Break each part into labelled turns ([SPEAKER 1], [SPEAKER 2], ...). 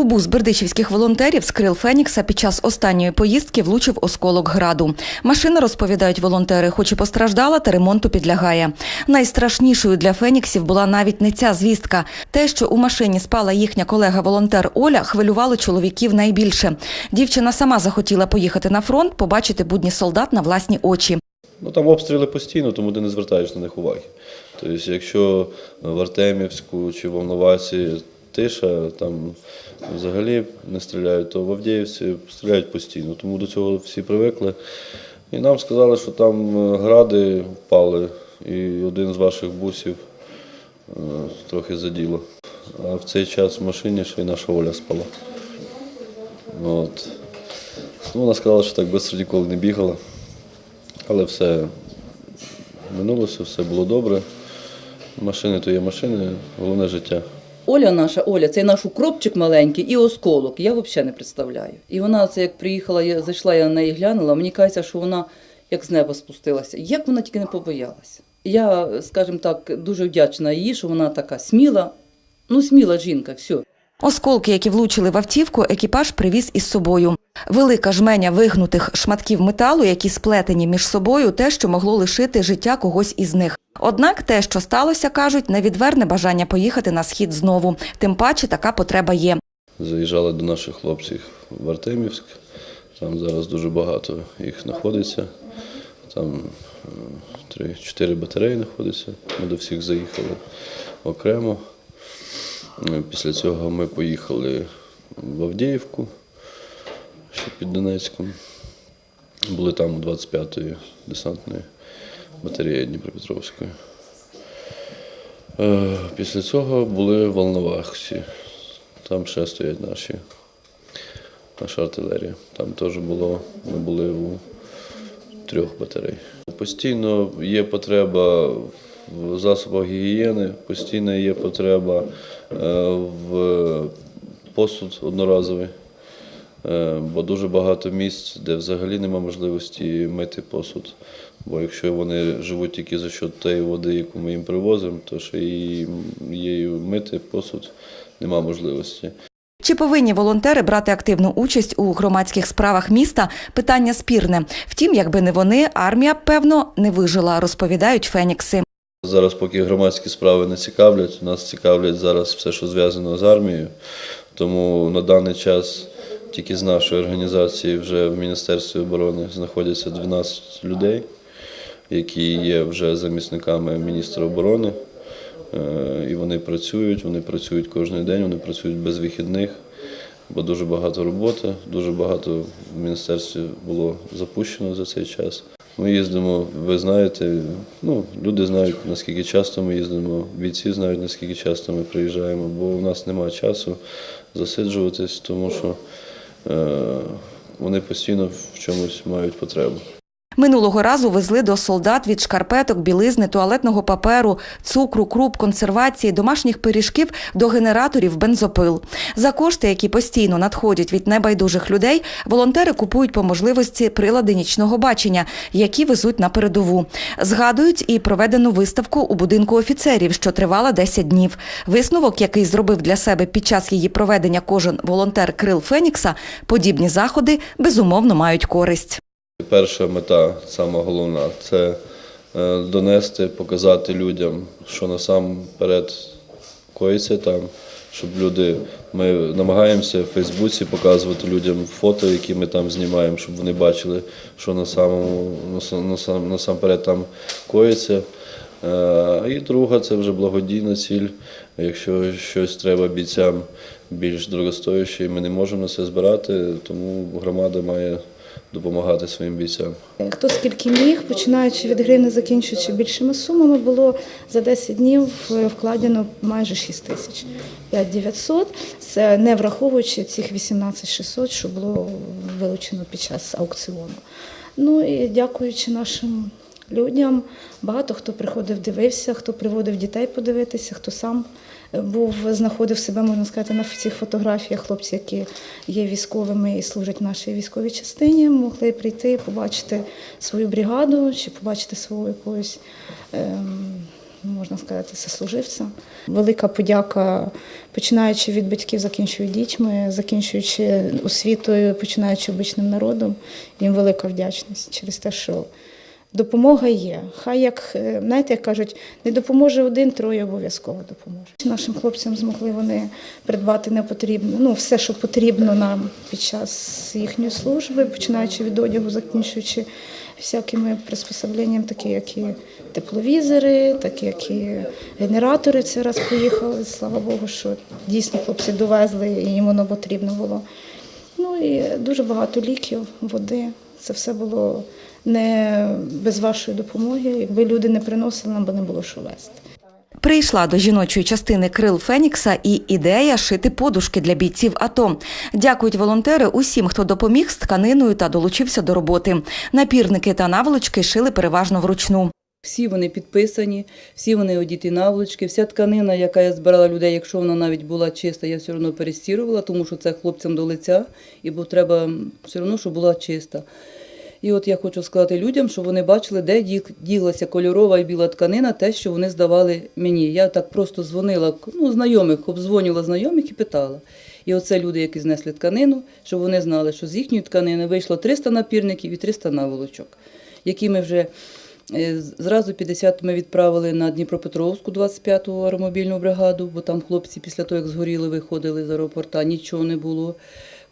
[SPEAKER 1] У бердичівських волонтерів з крил Фенікса під час останньої поїздки влучив осколок граду. Машина, розповідають волонтери, хоч і постраждала, та ремонту підлягає. Найстрашнішою для Феніксів була навіть не ця звістка. Те, що у машині спала їхня колега-волонтер Оля, хвилювало чоловіків найбільше. Дівчина сама захотіла поїхати на фронт, побачити будні солдат на власні очі.
[SPEAKER 2] Ну там обстріли постійно, тому ти не звертаєш на них уваги. Тобто, якщо в Артемівську чи в Волновасі тиша, там взагалі не стріляють, то в Авдіївці стріляють постійно. Тому до цього всі привикли. І нам сказали, що там е, гради впали, і один з ваших бусів е, трохи заділо. А в цей час в машині ще й наша Оля спала. От. Ну, вона сказала, що так швидко ніколи не бігала. Але все минулося, все було добре. Машини то є машини, головне життя.
[SPEAKER 3] Оля наша, Оля, це наш укропчик маленький і осколок. Я взагалі не представляю. І вона це як приїхала, я зайшла, я на неї глянула. Мені кажеться, що вона як з неба спустилася. Як вона тільки не побоялася. Я, скажімо так, дуже вдячна їй, що вона така сміла. Ну, сміла жінка, все.
[SPEAKER 1] Осколки, які влучили в автівку, екіпаж привіз із собою. Велика жменя вигнутих шматків металу, які сплетені між собою, те, що могло лишити життя когось із них. Однак те, що сталося, кажуть, не відверне бажання поїхати на схід знову. Тим паче така потреба є.
[SPEAKER 2] Заїжджали до наших хлопців в Артемівськ. Там зараз дуже багато їх знаходиться. Там е, три, чотири батареї знаходяться. Ми до всіх заїхали окремо. Після цього ми поїхали в Авдіївку, ще під Донецьком. Були там у 25-ї десантної батареї Дніпропетровської. Е, Після цього були в Волновахсі. Там ще стоять наші, наша артилерія. Там теж було, ми були у трьох батарей. Постійно є потреба в засобах гігієни, постійно є потреба е, в посуд одноразовий. Е, Бо дуже багато місць, де взагалі нема можливості мити посуд. Бо якщо вони живуть тільки за счет тієї води, яку ми їм привозимо, то ще і її мити посуд нема можливості.
[SPEAKER 1] Чи повинні волонтери брати активну участь у громадських справах міста? Питання спірне. Втім, якби не вони, армія певно не вижила, розповідають фенікси.
[SPEAKER 2] Зараз, поки громадські справи не цікавлять, нас цікавлять зараз все, що зв'язано з армією. Тому на даний час тільки з нашої організації вже в Міністерстві оборони знаходяться 12 людей, які є вже замісниками міністра оборони. Е, І вони працюють, вони працюють кожен день, вони працюють без вихідних, бо дуже багато роботи, дуже багато в міністерстві було запущено за цей час. Ми їздимо, ви знаєте, ну, люди знають, наскільки часто ми їздимо, бійці знають, наскільки часто ми приїжджаємо, бо у нас немає часу засиджуватись, тому що вони постійно в чомусь мають потребу.
[SPEAKER 1] Минулого разу везли до солдат від шкарпеток, білизни, туалетного паперу, цукру, круп, консервації, домашніх пиріжків до генераторів бензопил. За кошти, які постійно надходять від небайдужих людей, волонтери купують по можливості прилади нічного бачення, які везуть на передову. Згадують і проведену виставку у будинку офіцерів, що тривала 10 днів. Висновок, який зробив для себе під час її проведення кожен волонтер Крил Фенікса, подібні заходи безумовно мають користь.
[SPEAKER 2] Перша мета, сама головна, це е, донести, показати людям, що насамперед коїться там, щоб люди. Ми намагаємося в Фейсбуці показувати людям фото, які ми там знімаємо, щоб вони бачили, що на самому насам- насам- насамперед там коїться. Е, І друга це вже благодійна ціль. Якщо щось треба бійцям більш дорогостояще, ми не можемо на це збирати, тому громада має допомагати своїм бійцям.
[SPEAKER 4] Хто скільки міг, починаючи від гривни, закінчуючи більшими сумами, було за 10 днів е, вкладено майже 6 тисяч 5900. Це не враховуючи цих 18600, що було вилучено під час аукціону. Ну і дякуючи нашим людям, багато хто приходив, дивився, хто приводив дітей подивитися, хто сам був, знаходив себе, можна сказати, на цих фотографіях. Хлопці, які є військовими і служать в нашій військовій частині, могли прийти, побачити свою бригаду чи побачити свого якогось ем, можна сказати, сослуживцям. Велика подяка, починаючи від батьків, закінчуючи дітьми, закінчуючи освітою, починаючи обичним народом. Їм велика вдячність через те, що допомога є. Хай як, е, знаєте, як кажуть, не допоможе один, троє обов'язково допоможе. Нашим хлопцям змогли вони придбати непотрібне, ну все, що потрібно нам під час їхньої служби, починаючи від одягу, закінчуючи всякими приспособленнями, такі як і тепловізори, такі як і генератори. Це раз поїхали. Слава Богу, що дійсно хлопці довезли і їм воно потрібно було. І дуже багато ліків, води. Це все було не без вашої допомоги. Якби люди не приносили, нам би не було що вести.
[SPEAKER 1] Прийшла до жіночої частини крил Фенікса і ідея шити подушки для бійців АТО. Дякують волонтери усім, хто допоміг з тканиною та долучився до роботи. Напірники та наволочки шили переважно вручну.
[SPEAKER 3] Всі вони підписані, всі вони одіті наволочки, вся тканина, яка я збирала людей, якщо вона навіть була чиста, я все одно перестірувала, тому що це хлопцям до лиця, і бо треба все одно, щоб була чиста. І от я хочу сказати людям, щоб вони бачили, де ді- ділася кольорова і біла тканина, те, що вони здавали мені. Я так просто дзвонила, ну, знайомих, обдзвонювала знайомих і питала. І оце люди, які знесли тканину, щоб вони знали, що з їхньої тканини вийшло 300 напірників і 300 наволочок, які ми вже Зразу 50 ми відправили на Дніпропетровську 25-ту аеромобільну бригаду, бо там хлопці після того, як згоріли, виходили з аеропорта, нічого не було.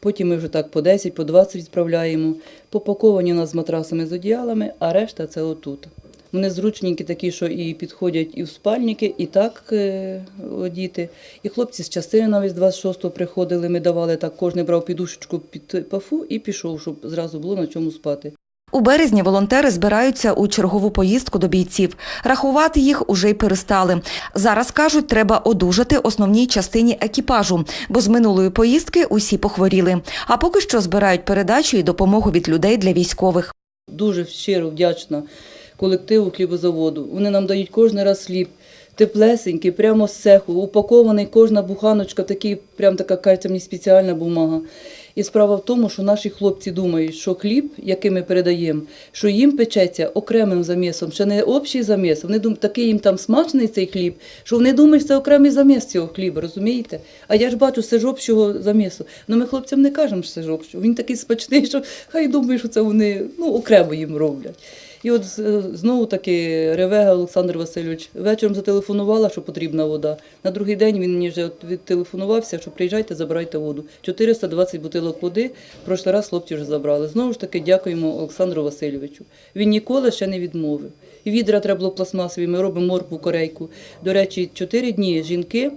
[SPEAKER 3] Потім ми вже так по 10, по 20 відправляємо. Попаковані у нас з матрасами з одіялами, а решта це отут. Вони зручненькі такі, що і підходять і в спальники, і так е, одіти. І хлопці з частини навіть з 26-го приходили, ми давали так, кожен брав підушечку під пафу і пішов, щоб зразу було на чому спати.
[SPEAKER 1] У березні волонтери збираються у чергову поїздку до бійців. Рахувати їх уже й перестали. Зараз кажуть, треба одужати основній частині екіпажу, бо з минулої поїздки усі похворіли. А поки що збирають передачу і допомогу від людей для військових.
[SPEAKER 3] Дуже щиро вдячна колективу хлібозаводу. Вони нам дають кожен раз хліб. Теплесенький, прямо з цеху, упакований кожна буханочка, такий, прям така кажеться спеціальна бумага. І справа в тому, що наші хлопці думають, що хліб, який ми передаємо, що їм печеться окремим замісом, ще не общий заміс. Вони думають, такий їм там смачний цей хліб, що вони думають, що це окремий заміс цього хліба, розумієте? А я ж бачу, це ж общого замісу. Ну ми хлопцям не кажемо, що це ж общого. Він такий смачний, що хай думають, що це вони ну, окремо їм роблять. І от знову таки Ревега Олександр Васильович вечором зателефонувала, що потрібна вода. На другий день він мені вже відтелефонувався, що приїжджайте, забирайте воду. 420 бутилок води. Прошлий раз хлопці вже забрали. Знову ж таки, дякуємо Олександру Васильовичу. Він ніколи ще не відмовив. І відра треба було пластмасові, ми робимо моркву корейку. До речі, чотири дні жінки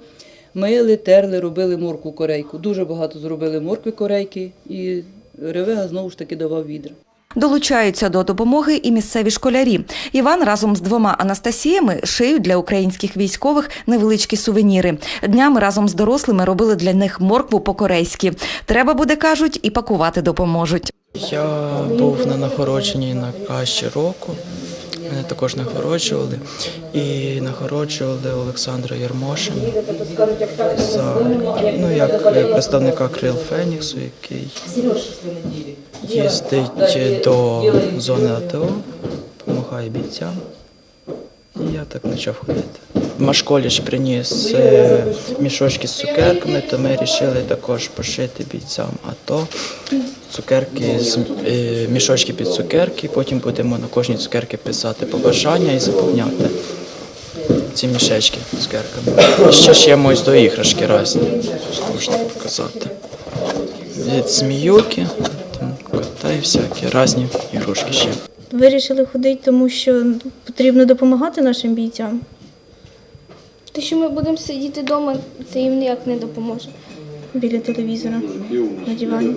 [SPEAKER 3] мили, терли, робили моркву корейку. Дуже багато зробили моркви корейки, і Ревега знову ж таки давав відра.
[SPEAKER 1] Долучаються до допомоги і місцеві школярі. Іван разом з двома Анастасіями шиють для українських військових невеличкі сувеніри. Днями разом з дорослими робили для них моркву по-корейськи. Треба буде, кажуть, і пакувати допоможуть.
[SPEAKER 5] Я був на нагородженні на кращі року. Мене також нагороджували. І нагороджували Олександра Єрмошина за ну, як представника Крил Феніксу, який їздить до зони АТО, допомагає бійцям. І я так почав ходити. Машколіч приніс е, мішочки з цукерками, то ми вирішили також пошити бійцям АТО. Цукерки, е, мішочки під цукерки, потім будемо на кожній цукерки писати побажання і заповняти ці мішечки з цукерками. І ще ж є ось до іграшки різні, що можна показати. Від зміюки, всякі різні ігрушки ще.
[SPEAKER 6] Вирішили ходити, тому що потрібно допомагати нашим бійцям.
[SPEAKER 7] Те, що ми будемо сидіти вдома, це їм ніяк не допоможе.
[SPEAKER 6] Біля телевізора на дивані.